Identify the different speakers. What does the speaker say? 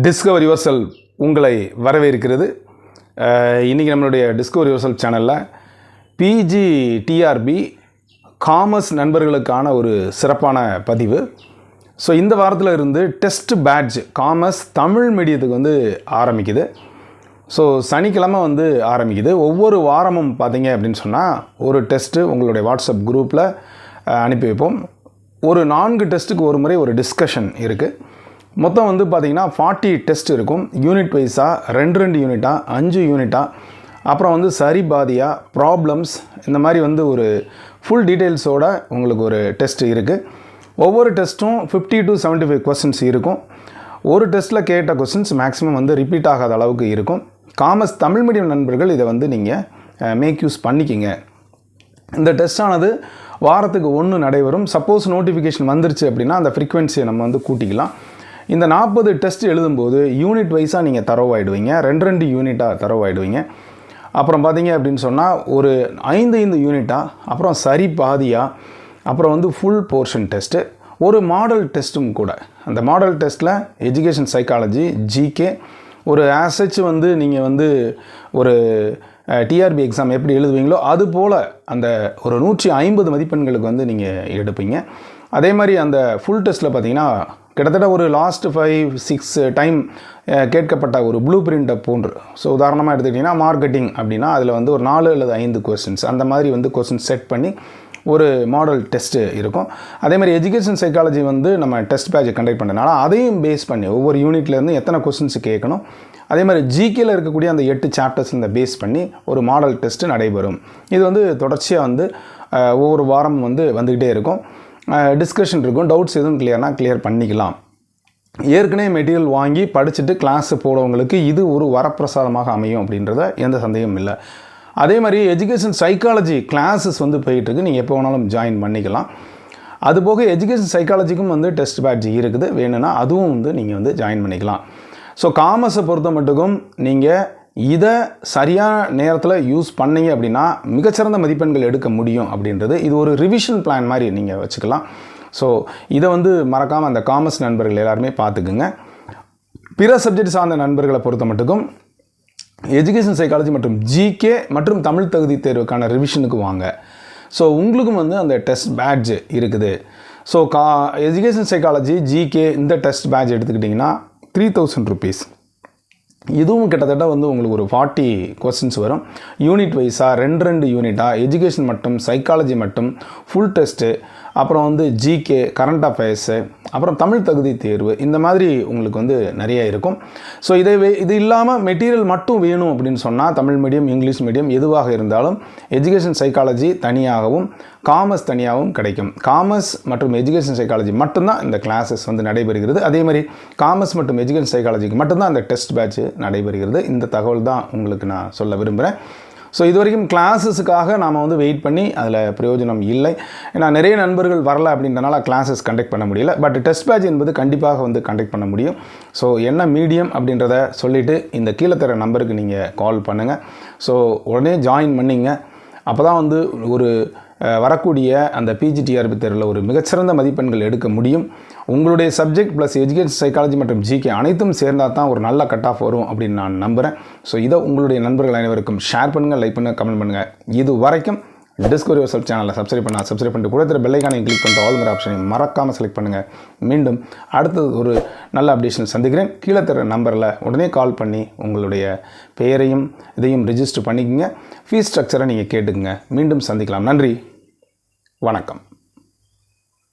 Speaker 1: Discover யுவர்சல் உங்களை வரவேற்கிறது. இன்றைக்கி நம்மளுடைய டிஸ்கவர் யுவர்சல் சேனலில் பிஜி டிஆர்பி காமர்ஸ் நண்பர்களுக்கான ஒரு சிறப்பான பதிவு. ஸோ இந்த வாரத்தில் இருந்து டெஸ்ட் பேட்ச் காமர்ஸ் தமிழ் மீடியத்துக்கு வந்து ஆரம்பிக்குது. ஸோ சனிக்கிழமை வந்து ஆரம்பிக்குது. ஒவ்வொரு வாரமும் பார்த்தீங்க அப்படின்னு சொன்னால் ஒரு டெஸ்ட்டு உங்களுடைய வாட்ஸ்அப் குரூப்பில் அனுப்பி வைப்போம். ஒரு நான்கு டெஸ்ட்டுக்கு ஒரு முறை ஒரு டிஸ்கஷன் இருக்குது மொத்தம் வந்து பார்த்திங்கன்னா ஃபார்ட்டி டெஸ்ட் இருக்கும். யூனிட் வைஸாக ரெண்டு ரெண்டு யூனிட்டாக அஞ்சு யூனிட்டாக அப்புறம் வந்து சரி பாதியாக ப்ராப்ளம்ஸ் இந்த மாதிரி வந்து ஒரு ஃபுல் டீட்டெயில்ஸோட உங்களுக்கு ஒரு டெஸ்ட் இருக்குது ஒவ்வொரு டெஸ்ட்டும் fifty to seventy five questions இருக்கும். ஒரு டெஸ்ட்டில் கேட்ட கொஸ்டின்ஸ் மேக்ஸிமம் வந்து ரிப்பீட் ஆகாத அளவுக்கு இருக்கும். காமர்ஸ் தமிழ் மீடியம் நண்பர்கள் இதை வந்து நீங்கள் மேக் யூஸ் பண்ணிக்கிங்க. இந்த டெஸ்ட்டானது வாரத்துக்கு ஒன்று நடைபெறும். சப்போஸ் நோட்டிஃபிகேஷன் வந்துருச்சு அப்படின்னா அந்த ஃப்ரீக்வன்சியை நம்ம வந்து கூட்டிக்கலாம். இந்த நாற்பது டெஸ்ட் எழுதும்போது யூனிட் வைஸாக நீங்கள் தரவாயிடுவீங்க. ரெண்டு ரெண்டு யூனிட்டாக தரவாயிடுவீங்க. அப்புறம் பார்த்தீங்க அப்படின்னு சொன்னால் ஒரு ஐந்து ஐந்து யூனிட்டாக அப்புறம் சரி பாதியாக அப்புறம் வந்து ஃபுல் போர்ஷன் டெஸ்ட்டு ஒரு மாடல் டெஸ்ட்டும் கூட. அந்த மாடல் டெஸ்ட்டில் எஜுகேஷன் சைக்காலஜி ஜிகே ஒரு ஆசச் வந்து நீங்கள் வந்து ஒரு டிஆர்பி எக்ஸாம் எப்படி எழுதுவீங்களோ அது போல் அந்த ஒரு நூற்றி ஐம்பது மதிப்பெண்களுக்கு வந்து நீங்கள் எடுப்பீங்க. அதே மாதிரி அந்த ஃபுல் டெஸ்ட்டில் பார்த்தீங்கன்னா கிட்டத்தட்ட ஒரு லாஸ்ட் ஃபைவ் சிக்ஸ் டைம் கேட்கப்பட்ட ஒரு ப்ளூ பிரிண்ட்டை போன்று. ஸோ உதாரணமாக எடுத்துக்கிட்டிங்கன்னா மார்க்கெட்டிங் அப்படின்னா அதில் வந்து ஒரு நாலு அல்லது ஐந்து கொஸ்டின்ஸ் அந்த மாதிரி வந்து கொஸ்டின் செட் பண்ணி ஒரு மாடல் டெஸ்ட்டு இருக்கும். அதே மாதிரி எஜுகேஷன் சைக்காலஜி வந்து நம்ம டெஸ்ட் பேட்சை கண்டக்ட் பண்ணனால அதையும் பேஸ் பண்ணி ஒவ்வொரு யூனிட்லேருந்து எத்தனை கொஸ்டின்ஸ் கேட்கணும். அதே மாதிரி ஜிகேல இருக்கக்கூடிய அந்த எட்டு சாப்டர்ஸ் இந்த பேஸ் பண்ணி ஒரு மாடல் டெஸ்ட்டு நடைபெறும். இது வந்து தொடர்ச்சியாக வந்து ஒவ்வொரு வாரம் வந்து வந்துக்கிட்டே இருக்கும். டிஸ்கஷன் இருக்கும். டவுட்ஸ் எதுவும் கிளியர்னால் கிளியர் பண்ணிக்கலாம். ஏற்கனவே மெட்டீரியல் வாங்கி படிச்சுட்டு கிளாஸ் போடவங்களுக்கு இது ஒரு வரப்பிரசாதமாக அமையும் அப்படின்றத எந்த சந்தேகமும் இல்லை. அதே மாதிரி எஜுகேஷன் சைக்காலஜி கிளாஸஸ் வந்து போயிட்டுருக்கு நீங்கள் எப்போ வேணாலும் ஜாயின் பண்ணிக்கலாம். அதுபோக எஜுகேஷன் சைக்காலஜிக்கும் வந்து டெஸ்ட் பேட்ச் இருக்குது. வேணும்னா அதுவும் வந்து நீங்கள் வந்து ஜாயின் பண்ணிக்கலாம். ஸோ காமர்ஸை பொறுத்த மட்டுக்கும் நீங்கள் இதை சரியான நேரத்தில் யூஸ் பண்ணீங்க அப்படின்னா மிகச்சிறந்த மதிப்பெண்கள் எடுக்க முடியும் அப்படின்றது இது ஒரு ரிவிஷன் பிளான் மாதிரி நீங்கள் வச்சுக்கலாம். ஸோ இதை வந்து மறக்காமல் அந்த காமர்ஸ் நண்பர்கள் எல்லாருமே பார்த்துக்குங்க. பிற சப்ஜெக்ட் சார்ந்த நண்பர்களை பொறுத்த மட்டுக்கும் எஜுகேஷன் சைக்காலஜி மற்றும் ஜிகே மற்றும் தமிழ் தகுதி தேர்வுக்கான ரிவிஷனுக்கு வாங்க. ஸோ உங்களுக்கும் வந்து அந்த டெஸ்ட் பேட்ஜ் இருக்குது. ஸோ கா எஜுகேஷன் சைக்காலஜி ஜிகே இந்த டெஸ்ட் பேட்ச் எடுத்துக்கிட்டிங்கன்னா த்ரீ தௌசண்ட் ருபீஸ் இதுவும் கிட்டத்தட்ட வந்து உங்களுக்கு ஒரு ஃபார்ட்டி கொஸ்டின்ஸ் வரும். யூனிட் வைஸாக ரெண்டு ரெண்டு யூனிட்டாக எஜுகேஷன் மட்டும் சைக்காலஜி மட்டும் ஃபுல் டெஸ்ட்டு அப்புறம் வந்து ஜிகே கரண்ட் அஃபேர்ஸு அப்புறம் தமிழ் தகுதி தேர்வு இந்த மாதிரி உங்களுக்கு வந்து நிறைய இருக்கும். ஸோ இதை இது இல்லாமல் மெட்டீரியல் மட்டும் வேணும் அப்படின்னு சொன்னால் தமிழ் மீடியம் இங்கிலீஷ் மீடியம் எதுவாக இருந்தாலும் எஜுகேஷன் சைக்காலஜி தனியாகவும் காமர்ஸ் தனியாகவும் கிடைக்கும். காமர்ஸ் மற்றும் எஜுகேஷன் சைக்காலஜி மட்டும்தான் இந்த கிளாஸஸ் வந்து நடைபெறுகிறது. அதே மாதிரி காமர்ஸ் மற்றும் எஜுகேஷன் சைக்காலஜிக்கு மட்டும்தான் அந்த டெஸ்ட் பேட்ச் நடைபெறுகிறது. இந்த தகவல் தான் உங்களுக்கு நான் சொல்ல விரும்புகிறேன் ஸோ இது வரைக்கும் கிளாஸஸுக்காக நாம் வந்து வெயிட் பண்ணி அதில் பிரயோஜனம் இல்லை. ஏன்னா நிறைய நண்பர்கள் வரல அப்படின்றனால கிளாஸஸ் கண்டக்ட் பண்ண முடியல. பட் டெஸ்ட் பேட்ச் என்பது கண்டிப்பாக வந்து கண்டக்ட் பண்ண முடியும். ஸோ என்ன மீடியம் அப்படின்றத சொல்லிவிட்டு இந்த கீழே தர நம்பருக்கு நீங்கள் கால் பண்ணுங்கள் ஸோ உடனே ஜாயின் பண்ணிங்க. அப்போ தான் வந்து ஒரு வரக்கூடிய அந்த பிஜிடிஆர்பி தேர்வில் ஒரு மிகச்சிறந்த மதிப்பெண்கள் எடுக்க முடியும். உங்களுடைய சப்ஜெக்ட் ப்ளஸ் எஜுகேஷன் சைக்காலஜி மற்றும் ஜிகே அனைத்தும் சேர்ந்தால் தான் ஒரு நல்ல கட் ஆஃப் வரும் அப்படின்னு நான் நம்புகிறேன் ஸோ இதை உங்களுடைய நண்பர்கள் அனைவருக்கும் ஷேர் பண்ணுங்கள் லைக் பண்ணுங்கள் கமெண்ட் பண்ணுங்கள் இது வரைக்கும் டிஸ்கவரி யோர் சேனலை சப்ஸ்கிரைப் பண்ணால் சப்ஸ்கிரைப் பண்ணிட்டு கூட பெல்லைக்கானை கிளிக் பண்ணுற ஆளுங்கிற ஆப்ஷனை மறக்காமல் செலக்ட் பண்ணுங்கள் மீண்டும் அடுத்தது ஒரு நல்ல அப்டேஷன் சந்திக்கிறேன். கீழே தர நம்பரில் உடனே கால் பண்ணி உங்களுடைய பெயரையும் இதையும் ரிஜிஸ்டர் பண்ணிக்கோங்க. ஃபீஸ் ஸ்ட்ரக்சரை நீங்கள் கேட்டுக்குங்க. மீண்டும் சந்திக்கலாம். நன்றி. வணக்கம்.